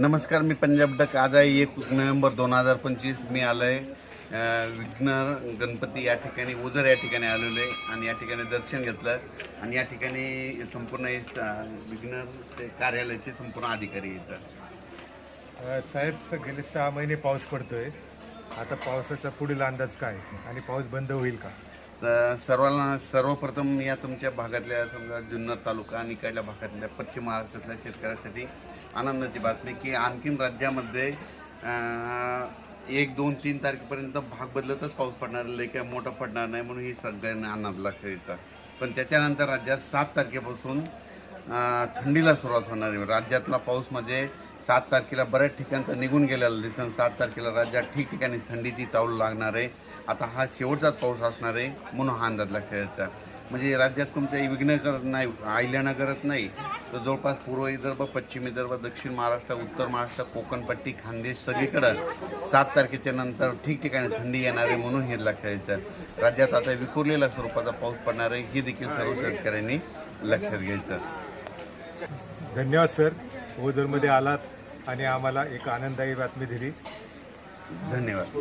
नमस्कार मी पंजाब डक. आज आहे एक नोव्हेंबर दोन हजार पंचवीस. मी आलो आहे विघ्नर गणपती या ठिकाणी उदर या ठिकाणी आलेलो आहे आणि या ठिकाणी दर्शन घेतलं. आणि या ठिकाणी संपूर्ण हे विघ्नर ते कार्यालयाचे संपूर्ण अधिकारी येतात. साहेब गेले सहा महिने पाऊस पडतोय. आता पावसाचा पुढील अंदाज काय? आणि पाऊस बंद होईल का? तर सर्वांना सर्वप्रथम या तुमच्या भागातल्या समजा जुन्नर तालुका आणि इकडल्या भागातल्या पश्चिम महाराष्ट्रातल्या शेतकऱ्यासाठी आनंदाची बातमी की आणखीन राज्यामध्ये एक दोन तीन तारखेपर्यंत भाग बदलतच पाऊस पडणार लय काय मोठा पडणार नाही म्हणून ही सगळ्यांना आनंद लक्षात येतं पण त्याच्यानंतर राज्यात सात तारखेपासून थंडीला सुरुवात होणार आहे. राज्यातला पाऊस म्हणजे सात तारखेला बऱ्याच ठिकाणचा निघून गेलेला दिसून. सात तारखेला राज्यात ठिकठिकाणी थंडीची चावल लागणार आहे. आता हा शेवटचाच पाऊस असणार आहे म्हणून हा अंदाज लक्षात येतं म्हणजे राज्यात तुमचं विघ्न करत नाही आयल्यानं करत नाही तर जवळपास पूर्व विदर्भ पश्चिम विदर्भ दक्षिण महाराष्ट्र उत्तर महाराष्ट्र कोकणपट्टी खानदेश सगळीकडं सात तारखेच्या नंतर ठिकठिकाणी थंडी येणार आहे म्हणून हे लक्षात येतं राज्यात आता विखुरलेल्या स्वरूपाचा पाऊस पडणार आहे हे देखील सर्व शेतकऱ्यांनी लक्षात घ्यायचं धन्यवाद सर. ओझरमध्ये आलात आणि आम्हाला एक आनंददायी बातमी दिली. धन्यवाद.